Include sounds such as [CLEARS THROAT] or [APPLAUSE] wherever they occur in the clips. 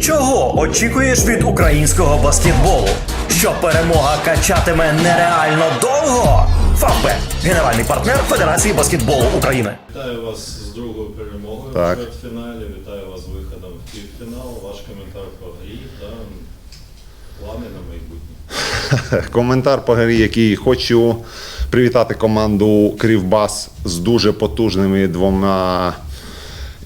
Чого очікуєш від українського баскетболу? Що перемога качатиме нереально довго? Фавбет – генеральний партнер Федерації баскетболу України. Вітаю вас з другою перемогою Так. в чвертьфіналі. Вітаю вас з виходом в півфінал. Ваш коментар по грі та плани на майбутнє. [LAUGHS] Коментар по грі, який хочу привітати команду Кривбас з дуже потужними двома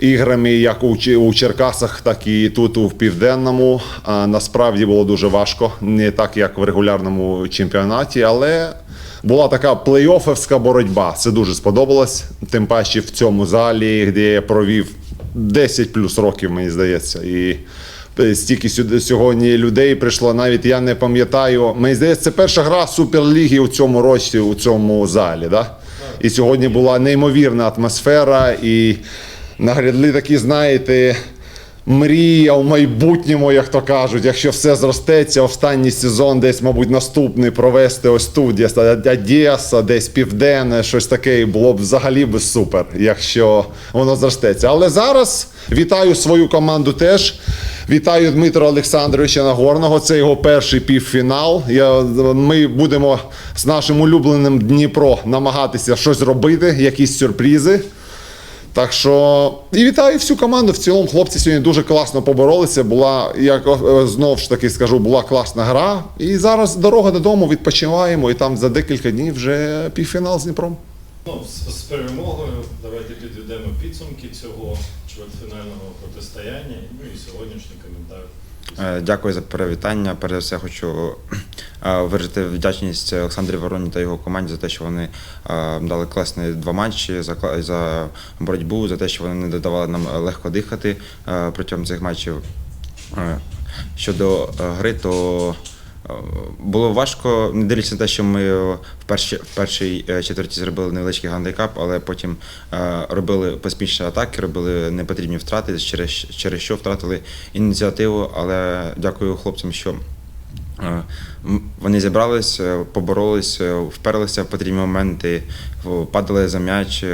іграми, як у, Черкасах, так і тут у Південному. А, насправді було дуже важко, не так як в регулярному чемпіонаті, але була така плей-оффівська боротьба. Це дуже сподобалось. Тим паче в цьому залі, де я провів 10 плюс років, мені здається. І стільки сюди сьогодні людей прийшло. Навіть я не пам'ятаю. Мені здається, це перша гра Суперліги у цьому році, у цьому залі. Да? І сьогодні була неймовірна атмосфера. І нагрядли такі, знаєте. Мрія в майбутньому, як то кажуть, якщо все зростеться, останній сезон, десь, мабуть, наступний провести ось тут, десь Одеса, десь Південне, щось таке, було б взагалі би супер, якщо воно зростеться. Але зараз вітаю свою команду теж. Вітаю Дмитра Олександровича Нагорного. Це його перший півфінал. Я, ми будемо з нашим улюбленим Дніпро намагатися щось робити, якісь сюрпризи. Так що і вітаю всю команду. В цілому хлопці сьогодні дуже класно поборолися. Була, як знов знову ж таки скажу, була класна гра. І зараз дорога додому, відпочиваємо, і там за декілька днів вже півфінал з Дніпром. Ну, з, з перемогою давайте підведемо підсумки цього чвертьфінального протистояння. Ну і сьогоднішній коментар. Е, Дякую за привітання. Перед все, хочу е, виразити вдячність Олександрі Вороні та його команді за те, що вони е, дали класні два матчі за боротьбу, за те, що вони не додавали нам легко дихати протягом цих матчів. Щодо гри, то було важко, не дивлячись на те, що ми в першій, в першій е, четверті зробили невеличкий гандикап, але потім е, робили поспішні атаки, робили непотрібні втрати, через, через що втратили ініціативу. Але дякую хлопцям, що е, вони зібрались, е, поборолись, е, вперлися в потрібні моменти, падали за м'яч.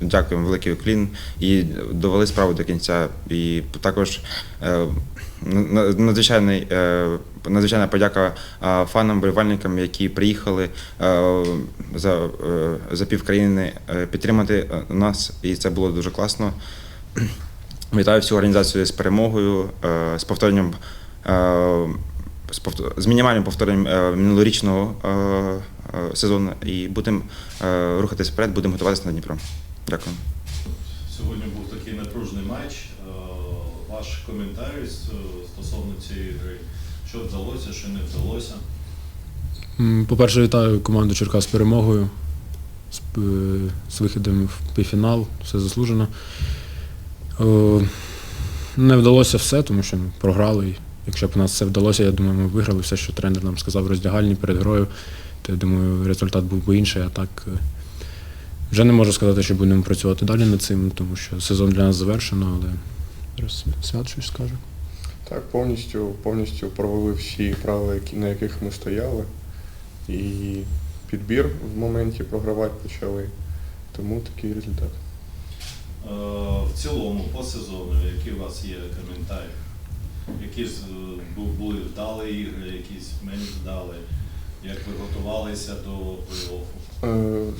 Дякуємо, великий уклін і довели справу до кінця. І також е, надзвичайний, е, надзвичайна подяка е, фанам, болівальникам, які приїхали за, за півкраїни е, підтримати нас, і це було дуже класно. [CLEARS THROAT] Вітаю всю організацію з перемогою, з повторенням. З, мінімальним повторенням минулорічного сезону і будемо рухатись вперед, будемо готуватися на Дніпро. Дякую. Сьогодні був такий напружений матч. Е, Ваш коментар стосовно цієї гри. Що вдалося, що не вдалося. По-перше, вітаю команду Черкас з перемогою, з, з виходом в півфінал, все заслужено. Е, Не вдалося все, тому що ми програли. І Якщо б у нас все вдалося, я думаю, ми виграли все, що тренер нам сказав роздягальні перед грою, то я думаю, результат був би інший. А так е, вже не можу сказати, що будемо працювати далі над цим, тому що сезон для нас завершено, але зараз свят щось скаже. Так, повністю, повністю провели всі правила, які, на яких ми стояли. І підбір в моменті програвати почали. Тому такий результат. Е, В цілому, по сезону, які у вас є коментарі? Які були вдалі ігри, якісь менш вдалі? Як ви готувалися до плей-оффу?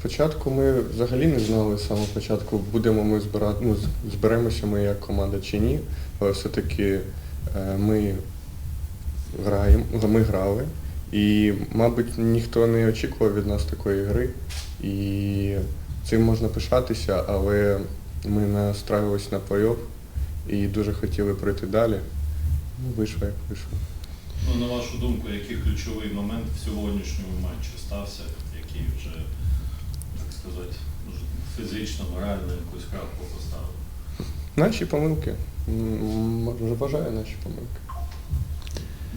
Спочатку ми взагалі не знали з самого початку, будемо ми збирати, ну, зберемося ми як команда чи ні. Але все-таки е, ми граємо, ми грали. І, мабуть, ніхто не очікував від нас такої гри. І цим можна пишатися, але ми настраювалися на плей-офф і дуже хотіли пройти далі. Ну, вийшло як вийшло. Ну, на вашу думку, який ключовий момент в сьогоднішньому матчі стався, який вже, сказати, фізично, морально якусь крапку поставив? Наші помилки. Вважаю наші помилки.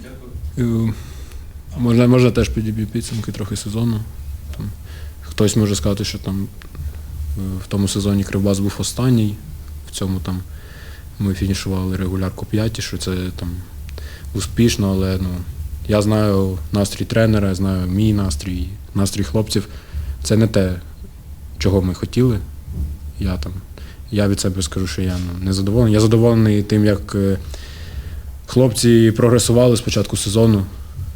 Дякую. Е, Можна, можна теж підіб'ю підсумки трохи сезону. Там, хтось може сказати, що там е, в тому сезоні Кривбас був останній, в цьому там ми фінішували регулярку п'яті, що це там успішно, але ну, я знаю настрій тренера, я знаю мій настрій, настрій хлопців. Це не те, чого ми хотіли. Я там. Я від себе скажу, що я ну, не задоволений. Я задоволений тим, як е, хлопці прогресували з початку сезону,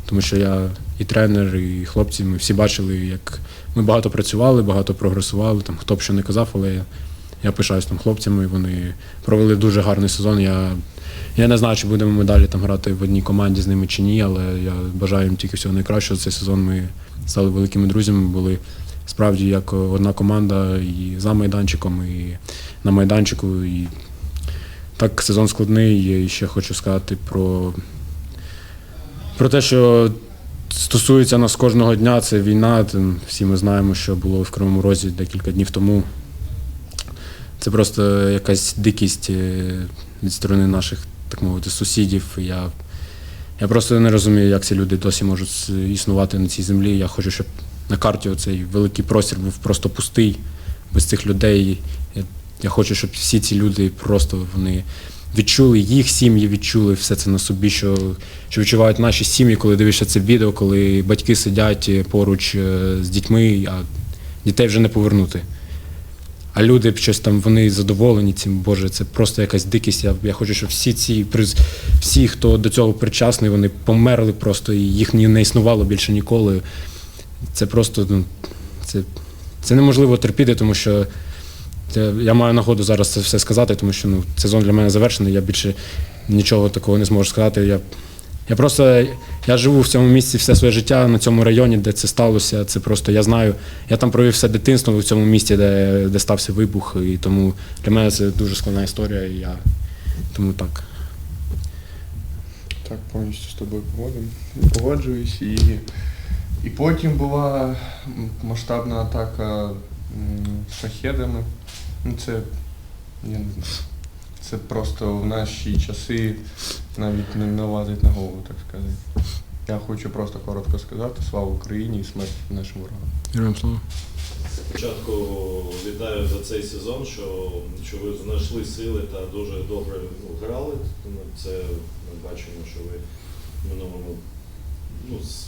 тому що я і тренер, і хлопці, ми всі бачили, як ми багато працювали, багато прогресували. Там, хто б що не казав, але я, я пишаюсь там хлопцями. Вони провели дуже гарний сезон. Я, я не знаю, чи будемо ми далі там грати в одній команді з ними чи ні, але я бажаю їм тільки всього найкращого. Цей сезон ми стали великими друзями, були справді як одна команда і за майданчиком, і на майданчику. І так сезон складний. І ще хочу сказати про, про те, що стосується нас кожного дня, це війна. Всі ми знаємо, що було в Кривому Розі декілька днів тому. Це просто якась дикість е, від сторони наших, так мовити, сусідів. Я, я просто не розумію, як ці люди досі можуть існувати на цій землі. Я хочу, щоб на карті цей великий простір був просто пустий, без цих людей. Я, хочу, щоб всі ці люди просто вони відчули, їх сім'ї відчули все це на собі, що, що відчувають наші сім'ї, коли дивишся це відео, коли батьки сидять е, поруч е, з дітьми, а дітей вже не повернути. А люди щось там вони задоволені цим. Боже, це просто якась дикість. Я, я хочу, щоб всі ці всі, хто до цього причасний, вони померли просто і їх не існувало більше ніколи. Це просто ну, це, це неможливо терпіти, тому що це, я маю нагоду зараз це все сказати, тому що ну, сезон для мене завершений. Я більше нічого такого не зможу сказати. Я, я просто я живу в цьому місці все своє життя на цьому районі, де це сталося. Це просто я знаю. Я там провів все дитинство в цьому місті, де, де стався вибух. І тому для мене це дуже складна історія. І я тому так. Так, повністю з тобою погоджуюсь. І, і потім була масштабна атака шахедами. Ну, це, я не знаю, це просто в наші часи навіть не налазить на голову, так сказати. Я хочу просто коротко сказати слава Україні і смерть нашим ворогам. Героям слава. Спочатку вітаю за цей сезон, що, що ви знайшли сили та дуже добре ну, грали. Це ми бачимо, що ви в минулому ну, з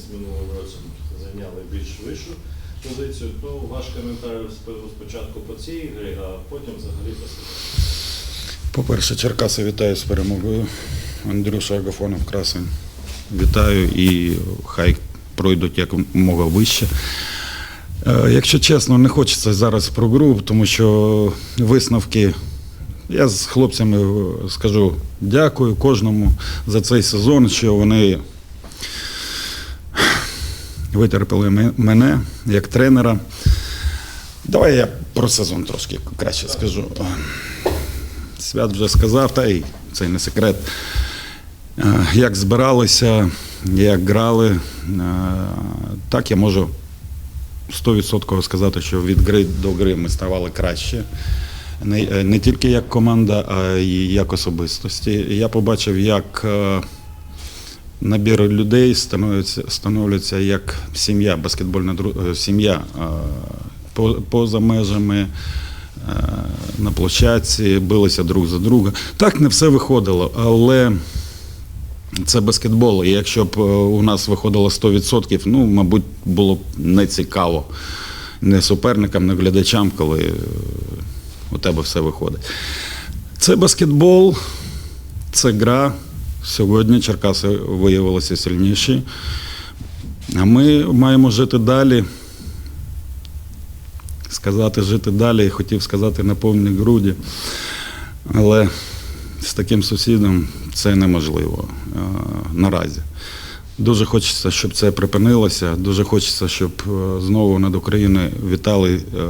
з минулим роком зайняли більш вищу позицію. То ваш коментар спочатку по цій грі, а потім взагалі по. По-перше, Черкаси вітаю з перемогою. Андрюша Агафонов красень. Вітаю і хай пройдуть якомога вище. Е, Якщо чесно, не хочеться зараз про гру, тому що висновки. Я з хлопцями е, скажу дякую кожному за цей сезон, що вони витерпіли ме- мене як тренера. Давай я про сезон трошки краще скажу. Свят вже сказав, та й це не секрет. Е, Як збиралися, як грали, е, так я можу 100% сказати, що від гри до гри ми ставали краще. Не, е, не тільки як команда, а й як особистості. Я побачив, як набір людей становиться, як сім'я, баскетбольна е, сім'я е, поза межами е, на площадці, билися друг за друга. Так не все виходило, але це баскетбол. І якщо б у нас виходило 100%, ну, мабуть, було б не цікаво не суперникам, не глядачам, коли у тебе все виходить. Це баскетбол, це гра. Сьогодні Черкаси виявилися сильніші. А ми маємо жити далі. Сказати жити далі, хотів сказати на повні груді. Але з таким сусідом це неможливо е, наразі. Дуже хочеться, щоб це припинилося. Дуже хочеться, щоб е, знову над Україною вітали е,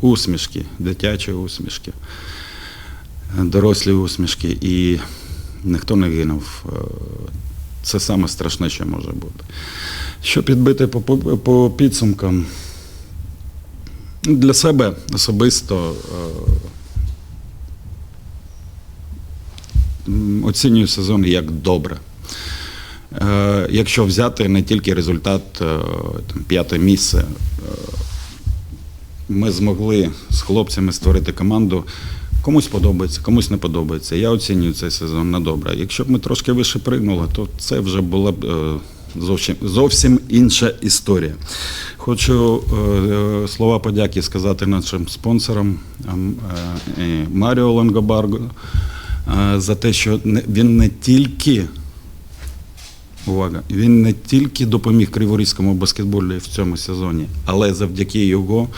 усмішки, дитячі усмішки, дорослі усмішки, і ніхто не гинув. Е, Це саме страшне, що може бути. Що підбити по, по, по підсумкам? Для себе особисто е, оцінюю сезон як добре. Е, Якщо взяти не тільки результат там, п'яте місце, ми змогли з хлопцями створити команду. Комусь подобається, комусь не подобається. Я оцінюю цей сезон на добре. Якщо б ми трошки вище пригнули, то це вже була б е, зовсім, зовсім інша історія. Хочу е, е, слова подяки сказати нашим спонсорам Маріо Лонгобарго, за те, що він не тільки Увага! Він не тільки допоміг криворізькому баскетболу в цьому сезоні, але завдяки його, йо-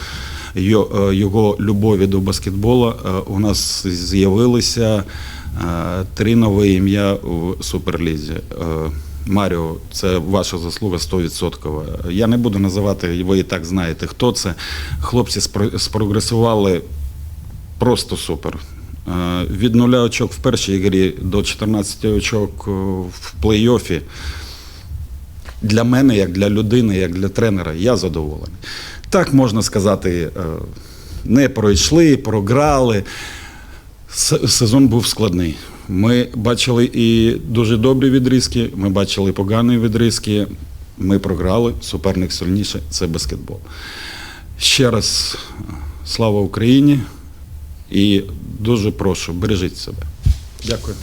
його любові до баскетболу е, у нас з'явилися е, три нові ім'я в Суперлізі. Е, Маріо, це ваша заслуга 100%. Я не буду називати, ви і так знаєте, хто це. Хлопці спрогресували просто супер. Е, Від нуля очок в першій грі до 14 очок е, в плей-офі. Для мене, як для людини, як для тренера, я задоволений. Так можна сказати, е, не пройшли, програли. Сезон був складний. Ми бачили і дуже добрі відрізки, ми бачили погані відрізки. Ми програли, суперник сильніше це баскетбол. Ще раз слава Україні і дуже прошу, бережіть себе. Дякую.